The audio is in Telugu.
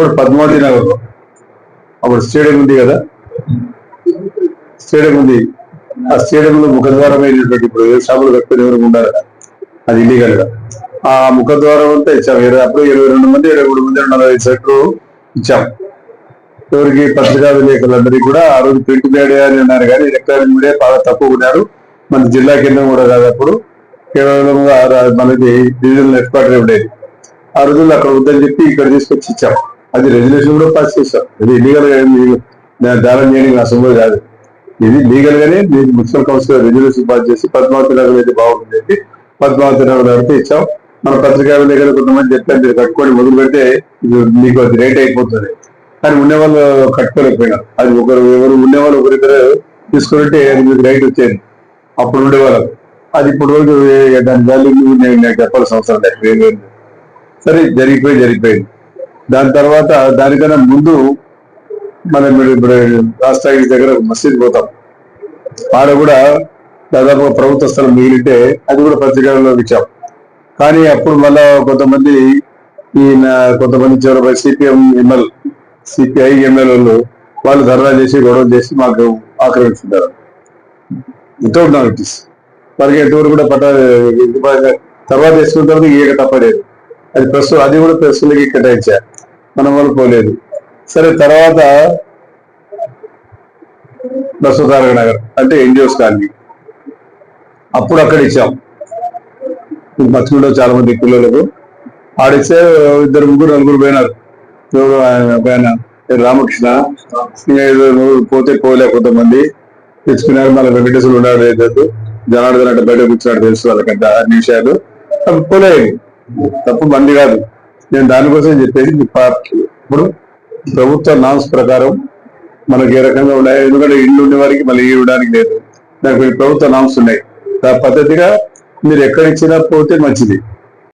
అప్పుడు పద్మావతి నగర్ అప్పుడు స్టేడియం ఉంది కదా? స్టేడియం ఉంది. ఆ స్టేడియంలో ముఖద్వారం ఇప్పుడు షాపులు కట్టుకుని ఎవరు ఉండాలి అది ఇల్లీగల్గా. ఆ ముఖద్వారం అంతా ఇచ్చాం. ఇరవై అప్పుడు ఇరవై రెండు మంది ఇరవై మూడు మంది నలభై ఐదు సెట్లు ఇచ్చాం. ఎవరికి పత్రికా విలేకరులందరికీ కూడా ఆ రోజు ప్రింట్ మీడియా అని అన్నారు కానీ ఎలక్ట్రానిక్ మీడియా బాగా తక్కువ ఉన్నారు. మన జిల్లా కేంద్రం కూడా కాదు అప్పుడు కేవలం మనది డివిజనల్ హెడ్ క్వార్టర్ ఉండేది. ఆ రోజుల్లో అక్కడ వద్దని చెప్పి ఇక్కడ తీసుకొచ్చి ఇచ్చాం. అది రెజల్యూషన్ కూడా పాస్ చేశాం. అది లీగల్గా దానం చేయడం నా కాదు. ఇది లీగల్ గానే మీకు మున్సిపల్ కౌన్సిల్ రెజల్యూషన్ పాస్ చేసి పద్మావతి నగర్ అయితే బాగుంటుంది చెప్పి పద్మావతి నగర్ అయితే ఇచ్చాం. మన పత్రికా విలేకరులు కొంతమంది చెప్పారు మీరు కట్టుకొని మొదలు పెడితే ఇది మీకు అది రేట్ అయిపోతుంది. కానీ ఉండేవాళ్ళు కట్టుకోలేకపోయినారు. అది ఒకరు ఎవరు ఉండేవాళ్ళు ఒకరిద్దరు తీసుకుంటే అది మీకు రైట్ వచ్చేది. అప్పుడు ఉండేవాళ్ళు. అది ఇప్పుడు రోజు దాని వాల్యూ నేను చెప్పాల్సిన అవసరం లేదు. సరే జరిగిపోయి జరిగిపోయింది. దాని తర్వాత దానికన్నా ముందు మనం ఇప్పుడు ఇప్పుడు దగ్గర ఒక మసీద్ పోతాం. ఆడ కూడా దాదాపు ప్రభుత్వ స్థలం మిగిలితే అది కూడా పత్రికల్లో ఇచ్చాం. కానీ అప్పుడు మళ్ళా కొంతమంది ఈ కొంతమంది చివరి సిపిఎం ఎమ్మెల్ సిపిఐ ఎమ్మెల్యేలు వాళ్ళు ధర్నా చేసి గొడవ చేసి మాకు ఆక్రమించుకుంటారు వితౌట్ నాలిటీస్ వాళ్ళకి ఎటువంటి కూడా పట్ట తర్వాత చేసుకున్న తర్వాత ఈయక తప్పలేదు అది ప్రస్తుతం అది కూడా ప్రస్తుతానికి కేటాయించారు మనం పోలేదు సరే తర్వాత బసవతారక నగర్ అంటే ఎన్జిఓస్ కాలనీ అప్పుడు అక్కడ ఇచ్చాం. మర్చిపోయిన చాలా మంది పిల్లలకు. ఆడిస్తే ఇద్దరు ముగ్గురు నలుగురు పోయినారు. ఎవరు ఆయన రామకృష్ణ. ఏదో పోతే పోలే కొంతమంది. తెచ్చుకున్నారు మళ్ళీ వెంకటేశ్వరులు ఉన్నాడు లేదు జనార్దన్ అంటే బయట కూర్చున్నాడు తెలుసు వాళ్ళకంటే అన్ని విషయాలు. పోలే పోలేదు. తప్పు మంది కాదు. నేను దానికోసం చెప్పేది మీ పార్టీ ఇప్పుడు ప్రభుత్వ నామ్స్ ప్రకారం మనకి ఏ రకంగా ఉన్నాయి ఎందుకంటే ఇల్లు ఉండే వారికి మళ్ళీ ఇవ్వడానికి లేదు. దానికి ప్రభుత్వ నామ్స్ ఉన్నాయి. ఆ పద్ధతిగా మీరు ఎక్కడ ఇచ్చినా పోతే మంచిది.